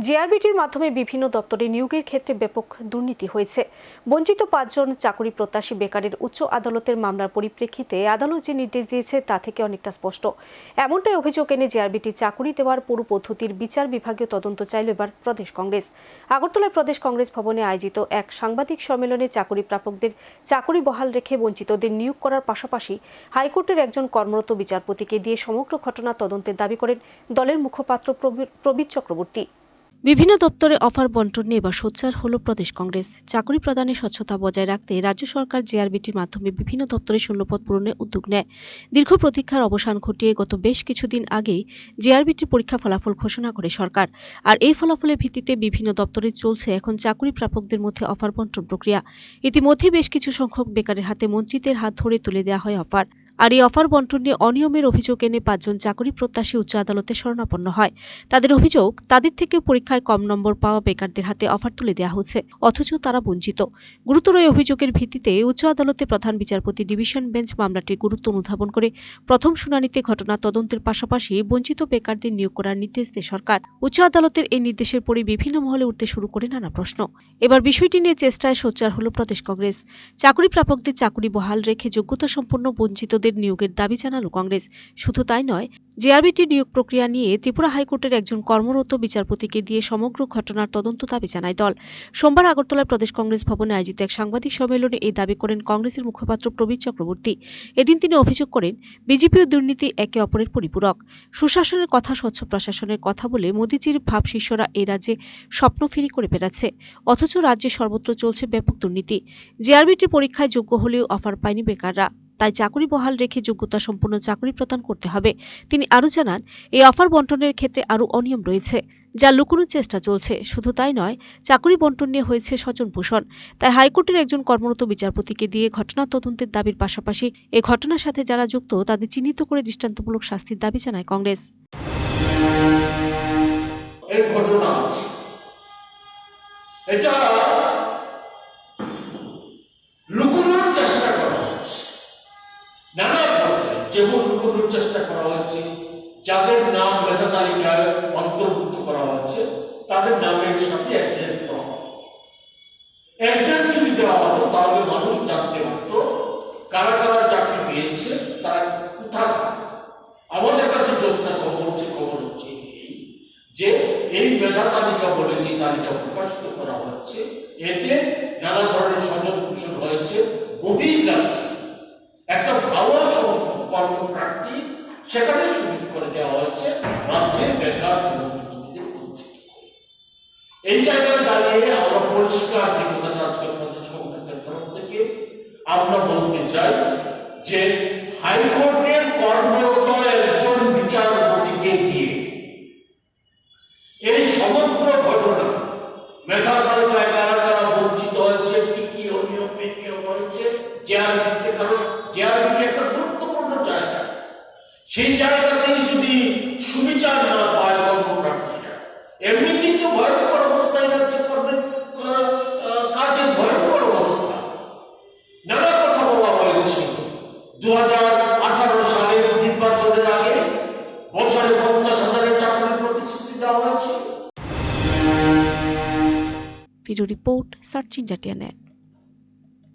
জেআরবিটির মাধ্যমে বিভিন্ন দপ্তরে নিয়োগের ক্ষেত্রে ব্যাপক দুর্নীতি হয়েছে। বঞ্চিত পাঁচজন চাকরি প্রত্যাশী বেকারের উচ্চ আদালতের মামলার পরিপ্রেক্ষিতে আদালত যে নির্দেশ দিয়েছে তা থেকে অনেকটা স্পষ্ট। এমনটাই অভিযোগ এনে জেআরবিটি চাকুরি দেওয়ার পুরো পদ্ধতির বিচার বিভাগীয় তদন্ত চাইল এবার প্রদেশ কংগ্রেস। আগরতলায় প্রদেশ কংগ্রেস ভবনে আয়োজিত এক সাংবাদিক সম্মেলনে চাকুরি প্রাপকদের চাকুরি বহাল রেখে বঞ্চিতদের নিয়োগ করার পাশাপাশি হাইকোর্টের একজন কর্মরত বিচারপতিকে দিয়ে সমগ্র ঘটনা তদন্তের দাবি করেন দলের মুখপাত্র প্রবীর- চক্রবর্তী। বিভিন্ন দপ্তরে অফার বন্টন নিয়ে এবার সোচ্চার হল প্রদেশ কংগ্রেস। চাকরি প্রদানে স্বচ্ছতা বজায় রাখতে রাজ্য সরকার জেআরবিটির মাধ্যমে বিভিন্ন দপ্তরে শূন্যপদ পূরণে উদ্যোগ নেয়। দীর্ঘ প্রতীক্ষার অবসান ঘটিয়ে গত বেশ কিছুদিন আগেই জেআরবিটির পরীক্ষা ফলাফল ঘোষণা করে সরকার। আর এই ফলাফলের ভিত্তিতে বিভিন্ন দপ্তরে চলছে এখন চাকরি প্রাপকদের মধ্যে অফার বন্টন প্রক্রিয়া। ইতিমধ্যে বেশ কিছু সংখ্যক বেকারের হাতে মন্ত্রীদের হাত ধরে তুলে দেওয়া হয় অফার। আর এই অফার বন্টন নিয়ে অনিয়মের অভিযোগ এনে পাঁচজন চাকরি প্রত্যাশী উচ্চ আদালতে শরণাপন্ন হয়। তাদের অভিযোগ, তাদের থেকে পরীক্ষায় কম নম্বর পাওয়া বেকারদের হাতে অফার তুলে দেওয়া হচ্ছে, অথচ তারা বঞ্চিত। গুরুতর এই অভিযোগের ভিত্তিতে উচ্চ আদালতে প্রধান বিচারপতি ডিভিশন বেঞ্চ মামলাটির গুরুত্ব অনুধাবন করে প্রথম শুনানিতে ঘটনা তদন্তের পাশাপাশি বঞ্চিত বেকারদের নিয়োগ করার নির্দেশ দেয় সরকার। উচ্চ আদালতের এই নির্দেশের পরে বিভিন্ন মহলে উঠতে শুরু করে নানা প্রশ্ন। এবার বিষয়টি নিয়ে চেষ্টায় সোচ্চার হল প্রদেশ কংগ্রেস। চাকরি প্রাপকদের চাকরি বহাল রেখে যোগ্যতা সম্পন্ন বঞ্চিতদের নিয়োগের দাবি জানালো কংগ্রেস। শুধু তাই নয়, জেআরবিটি নিয়োগ প্রক্রিয়া নিয়ে ত্রিপুরা হাইকোর্টের একজন কর্মরত বিচারপতিকে দিয়ে সমগ্র ঘটনার তদন্ত দাবি জানায় দল। সোমবার আগরতলায় প্রদেশ কংগ্রেস ভবনে আয়োজিত এক সাংবাদিক সম্মেলনে এই দাবি করেন কংগ্রেসের মুখপাত্র প্রবীর চক্রবর্তী। এদিন তিনি অভিযোগ করেন, বিজেপি ও দুর্নীতি একে অপরের পরিপূরক। সুশাসনের কথা, স্বচ্ছ প্রশাসনের কথা বলে মোদিজির ভাব শিষ্যরা এই রাজ্যে স্বপ্ন ফিরি করে বেড়াচ্ছে, অথচ রাজ্যে সর্বত্র চলছে ব্যাপক দুর্নীতি। জেআরবিটি পরীক্ষায় যোগ্য হলেও অফার পায়নি বেকাররা। তাই চাকরি বহাল রেখে যোগ্যতা সম্পন্ন চাকরি প্রদান করতে হবে। তিনি আরও জানান, এই অফার বন্টনের ক্ষেত্রে আরও অনিয়ম রয়েছে, যা লুকোনোর চেষ্টা চলছে। শুধু তাই নয়, চাকরি বন্টন নিয়ে হয়েছে স্বজন পোষণ। তাই হাইকোর্টের একজন কর্মরত বিচারপতিকে দিয়ে ঘটনা তদন্তের দাবির পাশাপাশি এ ঘটনার সাথে যারা যুক্ত, তাদের চিহ্নিত করে দৃষ্টান্তমূলক শাস্তির দাবি জানায় কংগ্রেস। এটা যেমন লুকোনোর চেষ্টা করা হচ্ছে, যাদের নাম মেধা তালিকায় অন্তর্ভুক্ত করা হচ্ছে, তাদের নামের সাথে অ্যাড্রেস দেওয়া অ্যাড্রেস যদি দেওয়া হতো, তাহলে মানুষ জানতে পারতো কারা কারা চাকরি পেয়েছে, তারা কোথায় আমাদের কাছে যতটা খবর হচ্ছে খবর হচ্ছে যে, এই মেধা তালিকা বলে যে তালিকা প্রকাশিত করা হচ্ছে, এতে নানা ধরনের পোষণ হয়েছে, গভীর ভালো কর্মপ্রার্থী সেখানে সুযোগ করে দেওয়া হয়েছে। রাজ্যের বেকার যুবক যুবতীদের বঞ্চিত এই জায়গায় দাঁড়িয়ে আমরা পরিষ্কার যে কথাটা আজকে কংগ্রেসের তরফ থেকে আমরা বলতে চাই যে হাইকোর্টের কর্মরত ঘটনা মেধা তালিকায় কারা বঞ্চিত হয়েছে, কি কি অনিয়ম নিয়ম হয়েছে কারণ জায়গা সেই জায়গাতেই যদি সুবিচার না পায় কর্মপ্রার্থীরা এমনিতেই তো ভয়ঙ্কর অবস্থায় রাজ্যে করবেন কাজের ভয়ঙ্কর অবস্থা। নানা কথা বলা হয়েছে। দু হাজার আঠারো সালের নির্বাচনের আগে বছরে পঞ্চাশ হাজারের চাকরির প্রতিশ্রুতি দেওয়া হয়েছে। Video report, search India টিয়ানেট